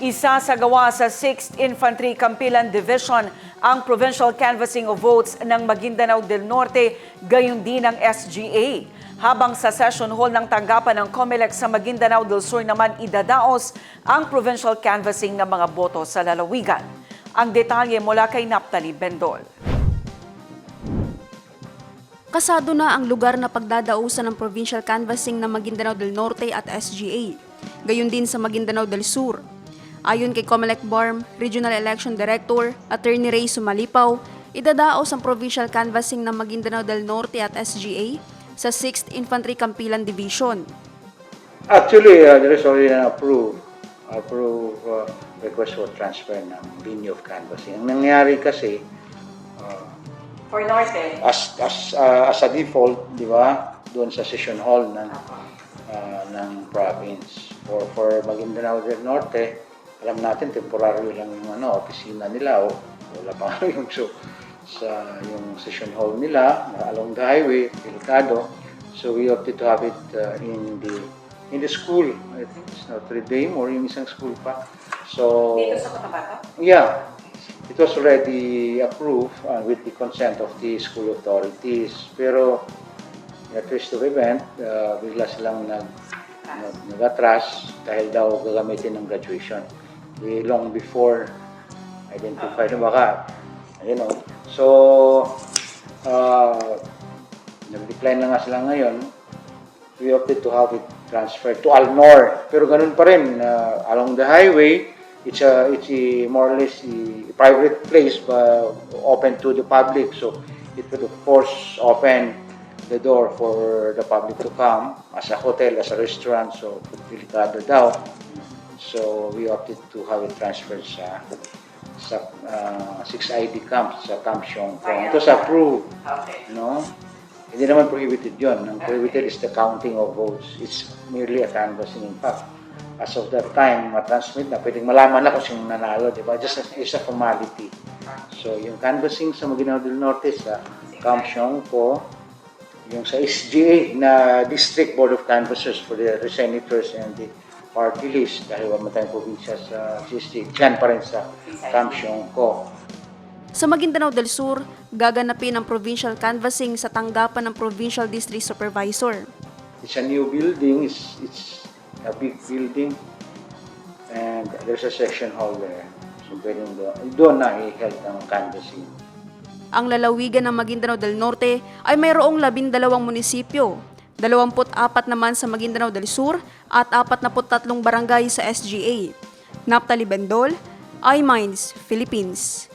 Isa sa gawa sa 6th Infantry Campilan Division ang provincial canvassing of votes ng Maguindanao del Norte, gayon din ng SGA. Habang sa session hall ng tanggapan ng COMELEC sa Maguindanao del Sur naman idadaos ang provincial canvassing ng mga boto sa lalawigan. Ang detalye mula kay Naptali Bendol. Kasado na ang lugar na pagdadausan ng provincial canvassing ng Maguindanao del Norte at SGA, gayon din sa Maguindanao del Sur. Ayon kay Comelec Barm, Regional Election Director, Attorney Ray Sumalipaw, idadaos ang provincial canvassing ng Maguindanao del Norte at SGA sa 6th Infantry Campilan Division. Actually, uh, there is already an approved, approved uh, request for transfer ng venue of canvassing. Ang nangyari kasi, uh, For Norte, as, as, uh, as a default, di ba, doon sa session hall ng, uh, ng province. For, for Maguindanao del Norte, alam natin, temporary lang yung ano, opisina nila, o wala pa yung, so, sa yung session hall nila, na along the highway, delikado. So we opted to have it uh, in the in the school. I think it's Notre Dame or yung isang school pa. So Cotabato? Yeah, it was already approved uh, with the consent of the school authorities. Pero, in a twist of event, uh, bigla silang nag, nag, nag-atras dahil daw gagamitin ng graduation. Eh, long before identified na baka, you know. So, uh, nag-decline na nga sila ngayon. We opted to have it transferred to Alnor. Pero ganun pa rin, uh, along the highway, it's a it's a more or less a private place but open to the public so it would of course open the door for the public to come as a hotel as a restaurant so delikado daw so we opted to have it transferred sa sa uh, 6ID camp sa Camp Siong It was approved Okay. no? Hindi naman prohibited yon ang prohibited is the counting of votes. It's merely a canvassing in fact. As of that time, matransmit na, pwedeng malaman na kung sino nanalo, di ba? Just as, is a formality. So, yung canvassing sa Maguinao del Norte sa Camp Siongco, yung sa SGA na District Board of Canvassers for the senators and the party list dahil wala tayong probinsya sa district, dyan pa rin sa Camp Siongco. Sa Maguindanao del Sur, gaganapin ang provincial canvassing sa tanggapan ng Provincial District Supervisor. It's a new building, it's, it's a big building, and there's a section hall there. So, pwedeng doon, doon na i-held ang canvassing. Ang lalawigan ng Maguindanao del Norte ay mayroong labindalawang munisipyo, 24 naman sa Maguindanao del Sur at 43 barangay sa SGA. Naptali Bendol, iMinds, Philippines.